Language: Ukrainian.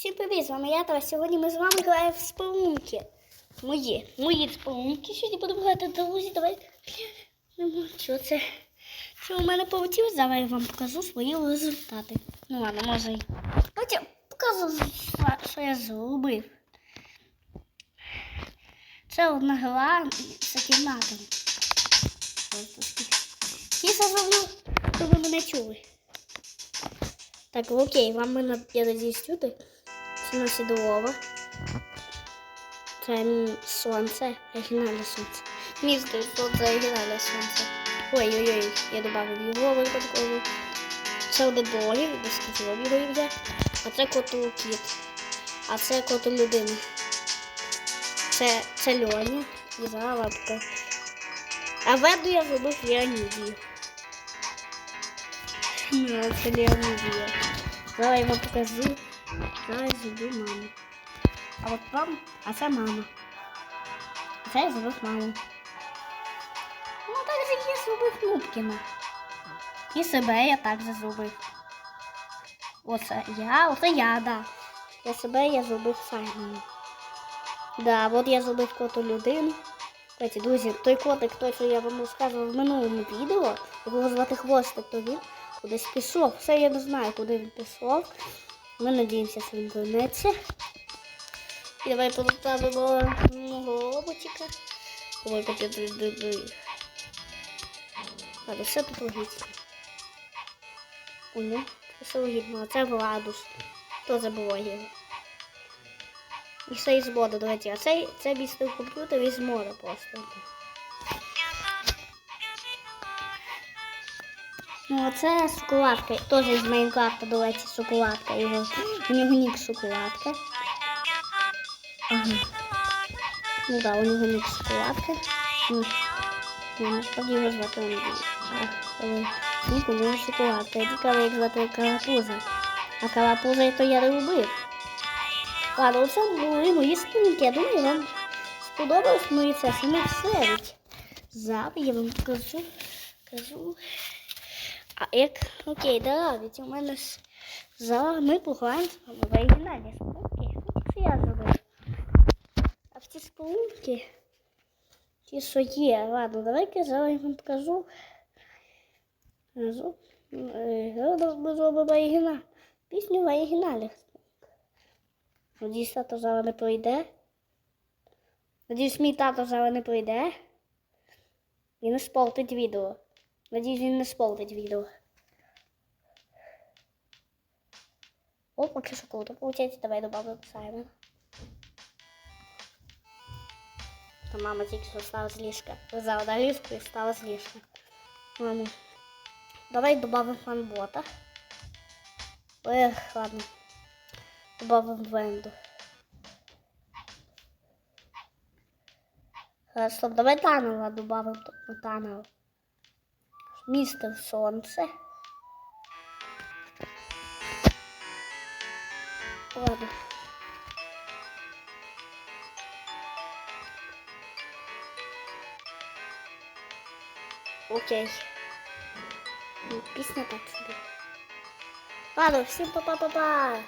Всім привіт, з вами я Тара. Сьогодні ми з вами граємо в спelunки. Мої, мої спелунки. Сьогодні будемо грати друзі. Давай. Ну, Що це? Що у мене полетіло? Зараз я вам покажу свої результати. Ну ладно, може. Давайте покажу, що- я зробив. Це одна гра з кімнатом. Тіса зроблю, щоб ви мене чули. Так, окей, вам ми на- я надіюсь чути. Це наші дрова. Це м, сонце, оригінальне сонце. Місто сонце, оригінальне сонце. Ой-ой-ой, я додав його випадково. Це блогер, без сказав його ім'я. А це коту кіт. А це коту людини. Це, це Льоня. І за лапка. А веду я зробив Леонідію. Ну, це Леонідія. Зараз я вам покажу. Зараз зроблю маму. А от вам, а це мама. А це я зробив маму. Ну, так же я зробив Нубкіна. І себе я так же зробив. Я, оце я, да. Я себе я зробив Саймона. Да, от я зробив коту людину. Кстати, друзі, той котик, той, що я вам розказував в минулому відео, його звати Хвостик, то він кудись пішов. Все я не знаю, куди він пішов. Ми надіємося, що він вернеться. І давай поставимо мого роботика. Ой, капець, Ладно, все тут логічно. О, ну, все логічно. А це Владус. Хто забував його? І із мода, речі. А це, це містер комп'ютер із мода просто. Ну, а це шоколадка. Теж із Майнкрафта, до речі, шоколадка. Його. У нього нік шоколадка. Ага. Ну да, у нього нік шоколадка. Ну, ну, насправді його звати е, Нік у нього шоколадка. Я тільки як звати Карапуза. А Карапуза то я не робив. Ладно, оце були мої спинки. Я думаю, вам сподобалось мої це саме все. Зараз я вам покажу. Кажу. А як, окей, да, ведь у мене ж зараз ми пограємо в оригінальні спинки. Ну, це я зробив. А в ці спинки, ті, що є, ладно, давайте зараз вам покажу. Кажу. Е, Зараз ми зробимо оригінал. Пісню в оригіналі. Надіюсь, тато зараз не пройде. Надіюсь, мій тато зараз не пройде. І не спортить відео. Надіюсь, він не спортить відео. О, поки що круто получається. Давай добавимо Саймон. Та мама тільки що стала з ліжка. На ліжку і стала з. Мамо. Давай добавимо фанбота. Ех, ладно. Добавим венду. Хорошо, давай Танова добавим Танова. Містер Сонце. Ладно. Окей. Пісня так собі. Ладно, всім па-па-па-па.